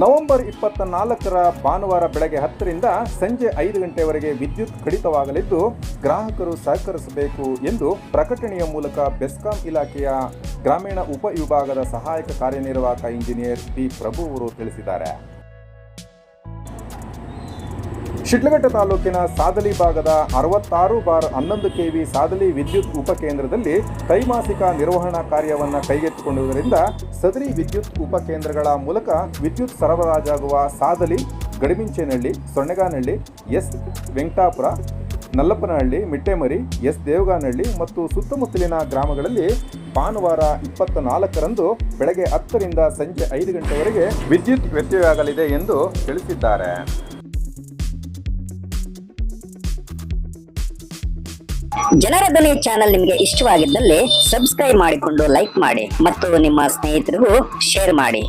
November ಇಪ್ಪತ್ತ ನಾಲ್ಕರ ಭಾನುವಾರ ಬೆಳಗ್ಗೆ ಹತ್ತರಿಂದ ಸಂಜೆ ಐದು ಗಂಟೆವರೆಗೆ ವಿದ್ಯುತ್ ಕಡಿತವಾಗಲಿದ್ದು, ಗ್ರಾಹಕರು ಸಹಕರಿಸಬೇಕು ಎಂದು ಪ್ರಕಟಣೆಯ ಮೂಲಕ ಬೆಸ್ಕಾಂ ಇಲಾಖೆಯ ಗ್ರಾಮೀಣ ಉಪವಿಭಾಗದ ಸಹಾಯಕ ಕಾರ್ಯನಿರ್ವಾಹಕ ಇಂಜಿನಿಯರ್ ಪಿ ಪ್ರಭು ಅವರು ತಿಳಿಸಿದ್ದಾರೆ. ಶಿಡ್ಲಘಟ್ಟ ತಾಲೂಕಿನ ಸಾದಲಿ ಭಾಗದ ಅರವತ್ತಾರು ಬಾರ್ ಹನ್ನೊಂದು ಕೆವಿ ಸಾದಲಿ ವಿದ್ಯುತ್ ಉಪಕೇಂದ್ರದಲ್ಲಿ ತ್ರೈಮಾಸಿಕ ನಿರ್ವಹಣಾ ಕಾರ್ಯವನ್ನು ಕೈಗೆತ್ತಿಕೊಂಡಿರುವುದರಿಂದ ಸದರಿ ವಿದ್ಯುತ್ ಉಪಕೇಂದ್ರಗಳ ಮೂಲಕ ವಿದ್ಯುತ್ ಸರಬರಾಜಾಗುವ ಸಾದಲಿ, ಗಡಿಮಿಂಚೇನಹಳ್ಳಿ, ಸೊನ್ನೆಗಾನಹಳ್ಳಿ, ಎಸ್ ವೆಂಕಟಾಪುರ, ನಲ್ಲಪ್ಪನಹಳ್ಳಿ, ಮಿಟ್ಟೆಮರಿ, ಎಸ್ ದೇವಗಾನಹಳ್ಳಿ ಮತ್ತು ಸುತ್ತಮುತ್ತಲಿನ ಗ್ರಾಮಗಳಲ್ಲಿ ಭಾನುವಾರ ಇಪ್ಪತ್ತ ನಾಲ್ಕರಂದು ಬೆಳಗ್ಗೆ ಹತ್ತರಿಂದ ಸಂಜೆ ಐದು ಗಂಟೆವರೆಗೆ ವಿದ್ಯುತ್ ವ್ಯತ್ಯಯವಾಗಲಿದೆ ಎಂದು ತಿಳಿಸಿದ್ದಾರೆ. ಜನರ ಧ್ವನಿ ಚಾನೆಲ್ ನಿಮಗೆ ಇಷ್ಟವಾಗಿದ್ದಲ್ಲಿ ಸಬ್ಸ್ಕ್ರೈಬ್ ಮಾಡಿಕೊಂಡು ಲೈಕ್ ಮಾಡಿ ಮತ್ತು ನಿಮ್ಮ ಸ್ನೇಹಿತರಿಗೂ ಶೇರ್ ಮಾಡಿ.